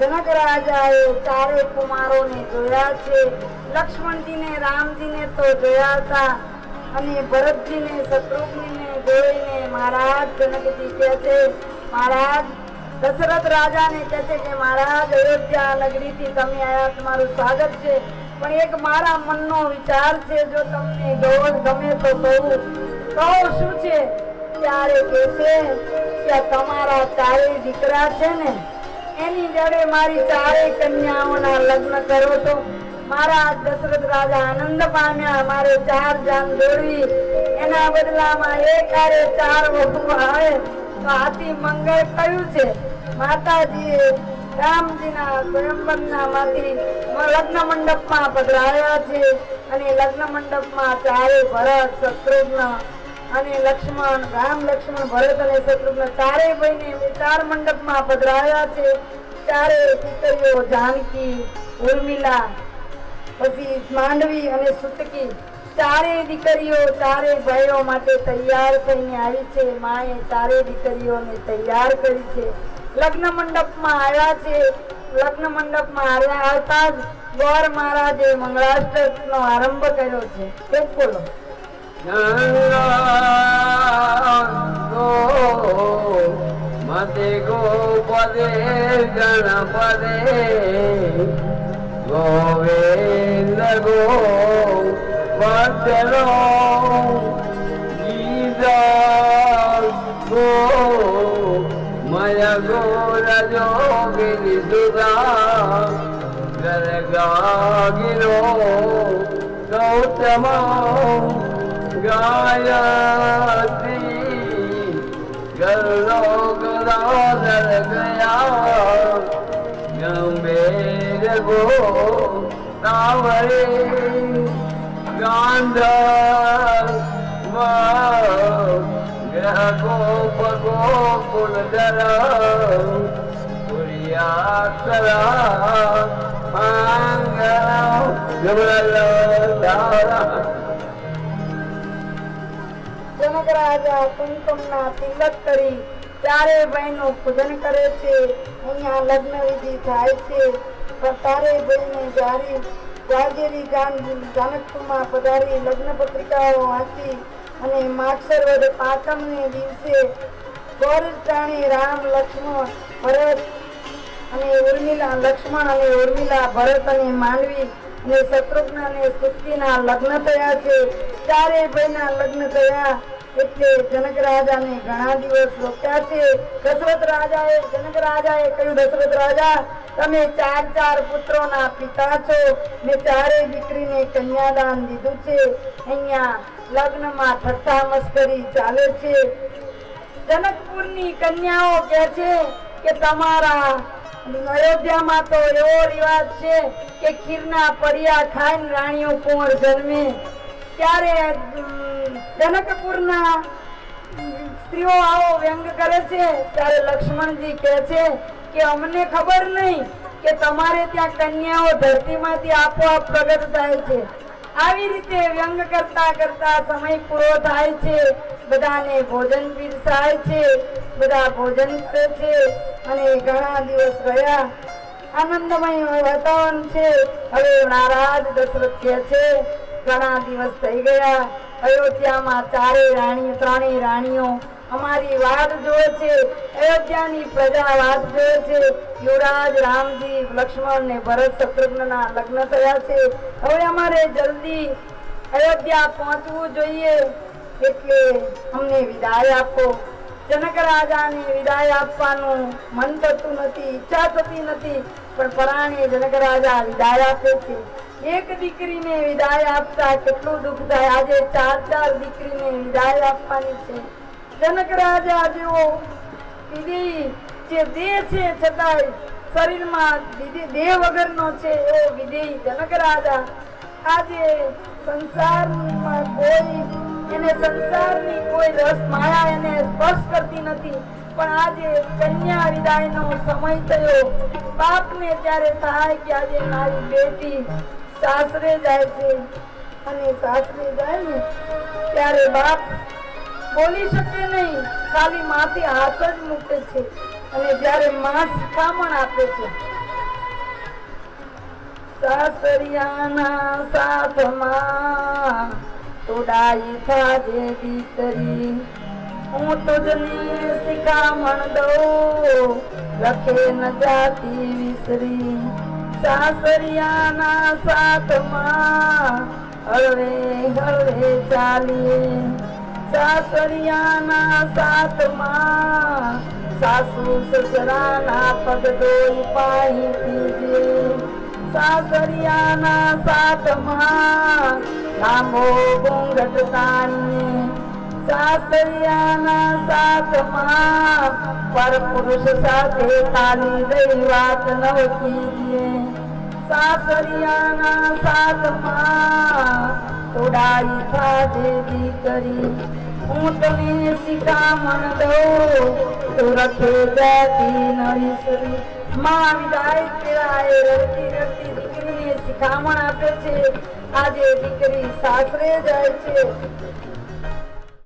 જનક રાજાએ ચારે કુમારોને જોયા છે. લક્ષ્મણજીને, રામજીને તો જોયા હતા. અને ભરતજીને, શત્રુઘ્નને જોઈને મહારાજ જનકજી કહે છે, મહારાજ, દશરથ રાજાને કહે છે કે, મહારાજ, અયોધ્યા નગરીથી તમે આયા, તમારું સ્વાગત છે. પણ એક મારા મનનો વિચાર છે, જો તમને ગૌર ગમે તો કહું. કહો શું છે? ત્યારે કહે છે કે તમારા ચારે દીકરા છે ને એની જડે મારી ચારે કન્યાઓના લગ્ન કરો તો મારા દશરથ રાજા આનંદ પામ્યા, મારે ચાર જાન દોરવી એના બદલામાં એક હારે ચાર વહુ આવે. તો આથી મંગળ કયું છે? માતાજીએ રામજીના સ્વયંવરના માંથી લગ્ન મંડપમાં પધરાયા છે. અને લગ્ન મંડપમાં ચારે ભરત, શત્રુઘ્ન અને લક્ષ્મણ, રામ લક્ષ્મણ, ભરત અને શત્રુઘ્ન ચારે ભાઈને ચાર મંડપમાં પધરાયા છે. ચારે પુત્રીઓ જાનકી, ઉર્મિલા, પછી માંડવી અને સુતકી. ચારે દીકરીઓ ચારે ભાઈઓ માટે તૈયાર થઈને આવી છે. માએ ચારે દીકરીઓને તૈયાર કરી છે. લગ્ન મંડપમાં આવ્યા છે. લગ્ન મંડપમાં આવ્યા આવતા જ ગોર મહારાજે મંગળાષ્ટકનો આરંભ કર્યો છે. તે మదే గో పదే గణపదే గోవింద గో పదరో గీతా గో మయ గోరజో గిరి సుధా గరగా గిరో గౌతమా गायती गलो गलो धर गया गंभीर गो नावरे गांध ग्रह गोप गोकुल जल पुरिया कला मांग जबल धारा રાજા કુમકુમના તિલક કરી ચારે ભાઈનું પૂજન કરે છે. અહીંયા લગ્ન વિધિ થાય છે. પણ બહેને જારી જાગેરી જાન જાનકપુરમાં પધારી લગ્ન પત્રિકાઓ વાંચી અને માગસર વદ પાંચમને દિવસે ગોર પ્રાણી રામ, લક્ષ્મણ, ભરત અને ઉર્મિલા, લક્ષ્મણ અને ઉર્મિલા, ભરત અને માંડવી અને શત્રુઘ્ન અને સુખીના લગ્ન થયા છે. ચારે ભાઈના લગ્ન થયા. એટલે જનક રાજાને ઘણા દિવસ રોક્યા છે. દશરથ રાજાએ, જનક રાજાએ કહ્યું, દશરથ રાજા, તમે ચાર ચાર પુત્રોના પિતા છો. ને ચારે દીકરીને કન્યાદાન દીધું છે. અહીંયા લગ્નમાં ઠઠ્ઠા મસ્કરી ચાલે છે. જનકપુરની કન્યાઓ કહે છે કે, તમારા અયોધ્યામાં તો એવો રિવાજ છે કે ખીરના પડિયા ખાઈને રાણીઓ કુંવર જન્મે. ત્યારે જનકપુરના સ્ત્રીઓ આવો વ્યંગ કરે છે. ત્યારે લક્ષ્મણજી કહે છે કે, અમને ખબર નહીં કે તમારે ત્યાં કન્યાઓ ધરતીમાંથી આપોઆપ પ્રગટ થાય છે. આવી રીતે વ્યંગ કરતા કરતા સમય પૂરો થાય છે. બધાને ભોજન પીરસાય છે. બધા ભોજન કરે છે. અને ઘણા દિવસ ગયા આનંદમય વાતાવરણ છે. હવે નારાજ દશરથ કહે છે, ઘણા દિવસ થઈ ગયા. અયોધ્યામાં ચારે રાણી, ત્રણેય રાણીઓ અમારી વાત જોવે છે. અયોધ્યાની પ્રજા વાત જોવે છે. યુવરાજ, રામજી, લક્ષ્મણ ને ભરત શત્રુઘ્નના લગ્ન થયા છે. હવે અમારે જલ્દી અયોધ્યા પહોંચવું જોઈએ એટલે અમને વિદાય આપો. જનક રાજાને વિદાય આપવાનું મન થતું નથી, ઈચ્છા થતી નથી, પણ પરાણે જનક રાજા વિદાય આપે છે. એક દીકરીને વિદાય આપતા કેટલું દુઃખ થાય? આજે ચાર ચાર દીકરીને વિદાય આપવાની છે. જનક રાજા જેવો જે દેહ છે છતાંય શરીરમાં દેહ વગરનો છે એવો વિધેય જનક રાજા આજે સંસારમાં કોઈ એને સંસારની કોઈ રસ માયા એને સ્પર્શ કરતી નથી. પણ આજે કન્યા વિદાયનો સમય થયો. બાપને ત્યારે થાય કે આજે મારી બેટી સાસરે જાય છે. અને સાસરે જાય ને ત્યારે બાપ બોલી શકે નહીં. ખાલી માથે હાથ જ મૂકે છે. અને જ્યારે માં શિખામણ આપે છે. સાસરિયાના સાથમાં તોડાઈ થાજે દીકરી. હું તુજને શિખામણ દઉં. લખે ન જાતી વિસરી. સાસરિયાના સાથમાં હળવે હળવે ચાલીએ સાસરિયાના સાથમાં સાસુ સસરાના પગ ડોલ પાહી પીજે સાસરિયાના સાથમાં લાંબો ઘૂંઘટ તાણીએ સાસરિયાના સાથમાં પર પુરુષ સાથે તાલી દઈ વાત ન કીજીએ સાસરિયાના સાથમાં તોડાઈ થાજે દીકરી હું તને શિખામણ દઉં તો રખે જાતી ન માં વિદાય કેળાએ રડતી રડતી દીકરીને શિખામણ આપે છે આજે દીકરી સાસરે જાય છે